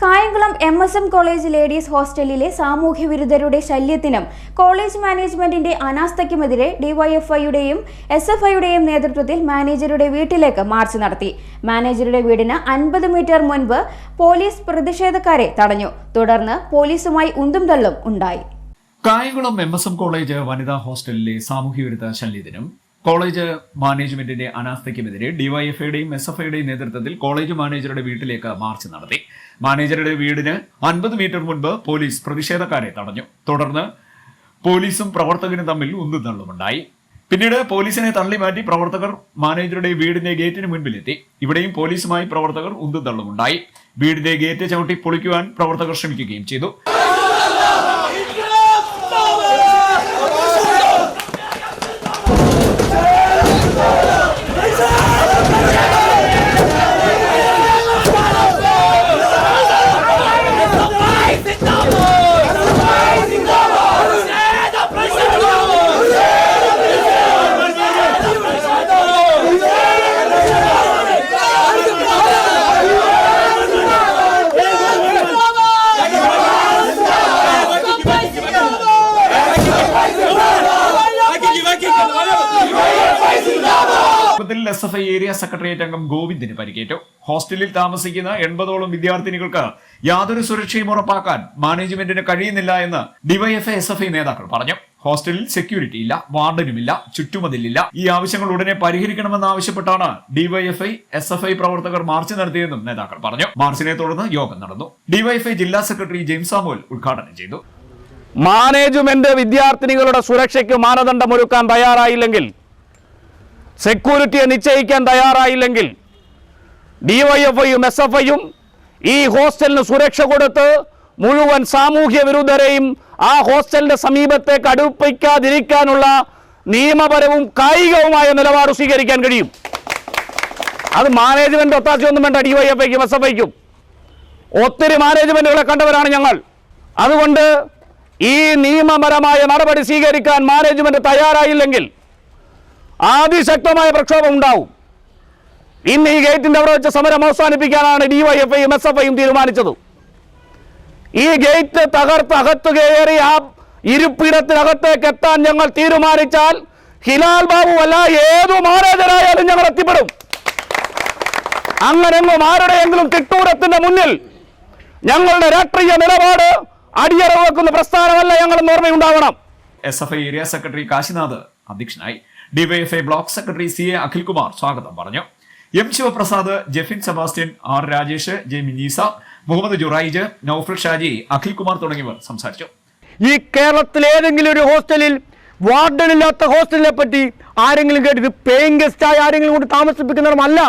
Kayamkulam M S M college ladies ഹോസ്റ്റലിലെ സാമൂഹ്യ വിരുദ്ധരുടെ ശല്യത്തിനും college മാനേജ്മെന്റിന്റെ അനാസ്ഥയ്ക്കുമെതിരെ ഡിവൈഎഫ്ഐയുടെയും എസ് എഫ് ഐയുടെയും നേതൃത്വത്തിൽ മാനേജറുടെ വീട്ടിലേക്ക് മാർച്ച് നടത്തി. മാനേജറുടെ വീടിന് അൻപത് മീറ്റർ മുൻപ് പോലീസ് പ്രതിഷേധക്കാരെ തടഞ്ഞു. തുടർന്ന് പോലീസുമായി ഉന്തും തള്ളും ഉണ്ടായി. Kayamkulam M S M college വനിതാ ഹോസ്റ്റലിലെ സാമൂഹ്യ വിരുദ്ധ ശല്യത്തിനും കോളേജ് മാനേജ്മെന്റിന്റെ അനാസ്ഥയ്ക്കുമെതിരെ ഡിവൈഎഫ്ഐയുടെയും എസ് എഫ് ഐയുടെയും നേതൃത്വത്തിൽ കോളേജ് മാനേജറുടെ വീട്ടിലേക്ക് മാർച്ച് നടത്തി. മാനേജറുടെ വീടിന് അൻപത് മീറ്റർ മുൻപ് പോലീസ് പ്രതിഷേധക്കാരെ തടഞ്ഞു. തുടർന്ന് പോലീസും പ്രവർത്തകനും തമ്മിൽ ഉന്തും തള്ളുമുണ്ടായി പിന്നീട് പോലീസിനെ തള്ളി മാറ്റി പ്രവർത്തകർ മാനേജറുടെ വീടിന്റെ ഗേറ്റിന് മുൻപിലെത്തി. ഇവിടെയും പോലീസുമായി പ്രവർത്തകർ ഉന്തും തള്ളുമുണ്ടായി വീടിന്റെ ഗേറ്റ് ചവിട്ടി പൊളിക്കുവാൻ പ്രവർത്തകർ ശ്രമിക്കുകയും ചെയ്തു. S F I area secretariat അംഗം ഗോവിന്ദിന് പരിക്കേറ്റു. ഹോസ്റ്റലിൽ താമസിക്കുന്ന എൺപതോളം വിദ്യാർത്ഥിനികൾക്ക് യാതൊരു സുരക്ഷയും ഉറപ്പാക്കാൻ മാനേജ്മെന്റിന് കഴിയുന്നില്ല എന്ന് ഡിവൈഎഫ്ഐ എസ് എഫ് ഐ നേതാക്കൾ പറഞ്ഞു. ഹോസ്റ്റലിൽ സെക്യൂരിറ്റി ഇല്ല വാർഡനുമില്ല ചുറ്റുമതിലില്ല. ഈ ആവശ്യങ്ങൾ ഉടനെ പരിഹരിക്കണമെന്ന് ആവശ്യപ്പെട്ടാണ് ഡിവൈഎഫ്ഐ എസ് എഫ് ഐ പ്രവർത്തകർ മാർച്ച് നടത്തിയതെന്നും നേതാക്കൾ പറഞ്ഞു. മാർച്ചിനെ തുടർന്ന് യോഗം നടന്നു. ഡിവൈഎഫ്ഐ ജില്ലാ സെക്രട്ടറി ജെയിംസ് സാമുവൽ ഉദ്ഘാടനം ചെയ്തു. മാനേജ്മെന്റ് വിദ്യാർത്ഥിനികളുടെ സുരക്ഷയ്ക്ക് മാനദണ്ഡം ഒരുക്കാൻ തയ്യാറായില്ലെങ്കിൽ സെക്യൂരിറ്റിയെ നിശ്ചയിക്കാൻ തയ്യാറായില്ലെങ്കിൽ ഡിവൈഎഫ്ഐയും എസ് എഫ് ഐയും ഈ ഹോസ്റ്റലിന് സുരക്ഷ കൊടുത്ത് മുഴുവൻ സാമൂഹ്യ വിരുദ്ധരെയും ആ ഹോസ്റ്റലിന്റെ സമീപത്തെ കടുപ്പിക്കാതിരിക്കാനുള്ള നിയമപരവും കായികവുമായ നിലപാട് സ്വീകരിക്കാൻ കഴിയും. അത് മാനേജ്മെന്റ് ഒത്താശയൊന്നും വേണ്ട ഡിവൈഎഫ്ഐക്കും എസ് എഫ് ഐക്കും. ഒത്തിരി മാനേജ്മെന്റുകളെ കണ്ടവരാണ് ഞങ്ങൾ. അതുകൊണ്ട് ഈ നിയമപരമായ നടപടി സ്വീകരിക്കാൻ മാനേജ്മെന്റ് തയ്യാറായില്ലെങ്കിൽ അതിശക്തമായ പ്രക്ഷോഭം ഉണ്ടാവും. ഇന്ന് ഈ ഗേറ്റിന്റെ അവിടെ വെച്ച് സമരം അവസാനിപ്പിക്കാനാണ് ഡിവൈഎഫ്ഐയും എസ് എഫ് ഐയും തീരുമാനിച്ചത്. ഈ ഗേറ്റ് തകർത്ത് അകത്ത് കയറി ആ ഇരിപ്പിടത്തിനകത്തേക്ക് എത്താൻ ഞങ്ങൾ തീരുമാനിച്ചാൽ ഹിലാൽ ബാബു അല്ല ഏതു മാനേജരായാലും ഞങ്ങൾ എത്തിപ്പെടും. അങ്ങനെങ്ങും ആരുടെയെങ്കിലും തിട്ടൂരത്തിന്റെ മുന്നിൽ ഞങ്ങളുടെ രാഷ്ട്രീയ നിലപാട് അടിയറവ് വെക്കുന്ന പ്രസ്ഥാനമല്ല ഞങ്ങളെന്ന് ഓർമ്മയുണ്ടാവണം S F I area secretary Kashinath അധ്യക്ഷനായി DYFI block secretary C A Akhilkumar സ്വാഗതം പറഞ്ഞു. M Shivaprasad Jefin Sebastian R Rajesh J Minisa Muhammad Juraij Noufal Shaji Akhilkumar തുടങ്ങിയവർ സംസാരിച്ചു. ഈ കേരളത്തിലെ ഏതെങ്കിലും ഒരു ഹോസ്റ്റലിൽ വാർഡൻ ഇല്ലാത്ത ഹോസ്റ്റലിനെ പറ്റി ആരെങ്കിലും കേട്ടിട്ട് പേയിങ് ഗസ്റ്റായി ആരെങ്കിലും കൊണ്ട് താമസിപ്പിക്കുന്നതുമല്ല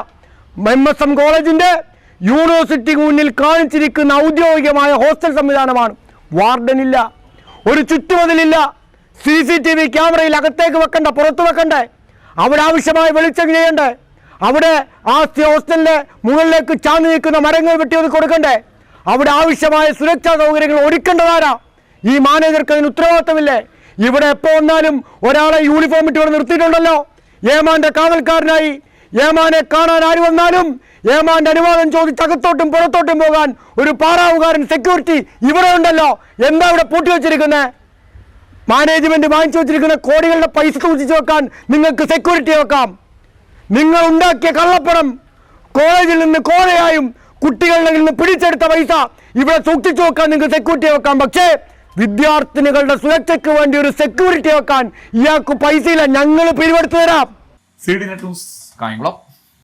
എം എസ് എം കോളേജിന്റെ യൂണിവേഴ്സിറ്റിക്ക് മുന്നിൽ കാണിച്ചിരിക്കുന്ന ഔദ്യോഗികമായ ഹോസ്റ്റൽ സംവിധാനമാണ് വാർഡൻ ഇല്ല ഒരു ചുറ്റുമതിലില്ല. സി സി ടി വി ക്യാമറയിൽ അകത്തേക്ക് വെക്കണ്ട പുറത്ത് വെക്കണ്ടേ. അവിടെ ആവശ്യമായ വെളിച്ചം ചെയ്യണ്ടേ. അവിടെ ആ ഹോസ്റ്റലിന്റെ മുകളിലേക്ക് ചാഞ്ഞു നിൽക്കുന്ന മരങ്ങൾ വെട്ടി ഒതുക്കി കൊടുക്കണ്ടേ. അവിടെ ആവശ്യമായ സുരക്ഷാ സൗകര്യങ്ങൾ ഒരുക്കേണ്ടതാരാ? ഈ മാനേജർക്ക് അതിന് ഉത്തരവാദിത്തമില്ലേ? ഇവിടെ എപ്പോ വന്നാലും ഒരാളെ യൂണിഫോം ഇട്ട് ഇവിടെ നിർത്തിയിട്ടുണ്ടല്ലോ. ഏമാന്റെ കാവൽക്കാരനായി. ഏമാനെ കാണാൻ ആര് വന്നാലും ഏമാന്റെ അനുവാദം ചോദിച്ച് അകത്തോട്ടും പുറത്തോട്ടും പോകാൻ ഒരു പാറാവുകാരൻ സെക്യൂരിറ്റി ഇവിടെ ഉണ്ടല്ലോ. എന്താ ഇവിടെ പൂട്ടി വെച്ചിരിക്കുന്നത് മാനേജ്മെന്റ് വാങ്ങിച്ചു വെച്ചിരിക്കുന്ന കോടികളുടെ പൈസ സൂക്ഷിച്ചു വെക്കാൻ നിങ്ങൾക്ക് സെക്യൂരിറ്റി വെക്കാം. നിങ്ങൾ ഉണ്ടാക്കിയ കള്ളപ്പണം കോളേജിൽ നിന്ന് കോഴയായും കുട്ടികളിൽ നിന്ന് പിടിച്ചെടുത്ത പൈസ ഇവിടെ സൂക്ഷിച്ചു വെക്കാൻ നിങ്ങൾക്ക് സെക്യൂരിറ്റി വെക്കാം. പക്ഷേ വിദ്യാർത്ഥിനികളുടെ സുരക്ഷയ്ക്ക് വേണ്ടി ഒരു സെക്യൂരിറ്റി വെക്കാൻ ഇയാൾക്ക് പൈസയില്ല. ഞങ്ങൾ പിരിവെടുത്തു തരാം.